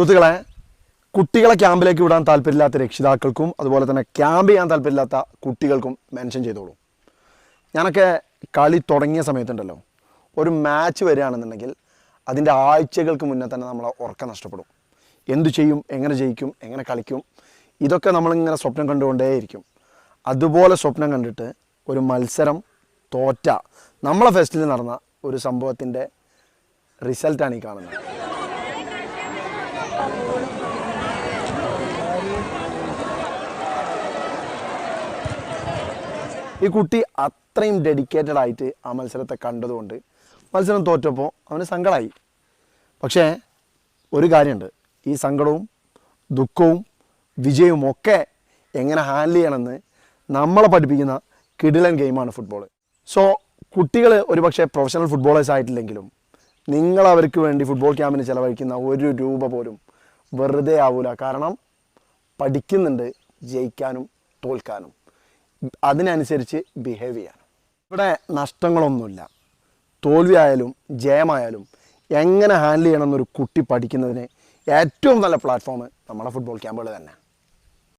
സുഹൃത്തുക്കളെ കുട്ടികളെ ക്യാമ്പിലേക്ക് വിടാൻ താല്പര്യമില്ലാത്ത രക്ഷിതാക്കൾക്കും അതുപോലെ തന്നെ ക്യാമ്പ് ചെയ്യാൻ താല്പര്യമില്ലാത്ത കുട്ടികൾക്കും മെൻഷൻ ചെയ്തോളൂ. ഞാനൊക്കെ കളി തുടങ്ങിയ സമയത്തുണ്ടല്ലോ ഒരു മാച്ച് വരികയാണെന്നുണ്ടെങ്കിൽ അതിന്റെ ആഴ്ചകൾക്ക് മുന്നേ തന്നെ നമ്മളെ ഉറക്കം നഷ്ടപ്പെടും. എന്തു ചെയ്യും എങ്ങനെ ജയിക്കും എങ്ങനെ കളിക്കും ഇതൊക്കെ നമ്മളിങ്ങനെ സ്വപ്നം കണ്ടുകൊണ്ടേയിരിക്കും. അതുപോലെ സ്വപ്നം കണ്ടിട്ട് ഒരു മത്സരം തോറ്റ നമ്മളെ ഫെസ്റ്റിൽ നടന്ന ഒരു സംഭവത്തിന്റെ റിസൾട്ടാണ് ഈ കാണുന്നത്. ഈ കുട്ടി അത്രയും ഡെഡിക്കേറ്റഡ് ആയിട്ട് ആ മത്സരത്തെ കണ്ടതുകൊണ്ട് മത്സരം തോറ്റപ്പോൾ അവന് സങ്കടമായി പക്ഷേ ഒരു കാര്യമുണ്ട്. ഈ സങ്കടവും ദുഃഖവും വിജയവും ഒക്കെ എങ്ങനെ ഹാൻഡിൽ ചെയ്യണമെന്ന് നമ്മളെ പഠിപ്പിക്കുന്ന കിടിലൻ ഗെയിമാണ് ഫുട്ബോൾ സോ കുട്ടികൾ ഒരുപക്ഷെ പ്രൊഫഷണൽ ഫുട്ബോളേഴ്സ് ആയിട്ടില്ലെങ്കിലും നിങ്ങൾ അവർക്ക് വേണ്ടി ഫുട്ബോൾ ക്യാമ്പിന് ചിലവഴിക്കുന്ന ഒരു രൂപ പോലും വെറുതെ ആവൂല. കാരണം പഠിക്കുന്നുണ്ട് ജയിക്കാനും തോൽക്കാനും. അതിനനുസരിച്ച് ബിഹേവ് ചെയ്യാനും ഇവിടെ നഷ്ടങ്ങളൊന്നുമില്ല. തോൽവിയായാലും ജയമായാലും എങ്ങനെ ഹാൻഡിൽ ചെയ്യണം എന്നൊരു കുട്ടി പഠിക്കുന്നതിന് ഏറ്റവും നല്ല പ്ലാറ്റ്ഫോം നമ്മുടെ ഫുട്ബോൾ ക്യാമ്പുകൾ തന്നെ.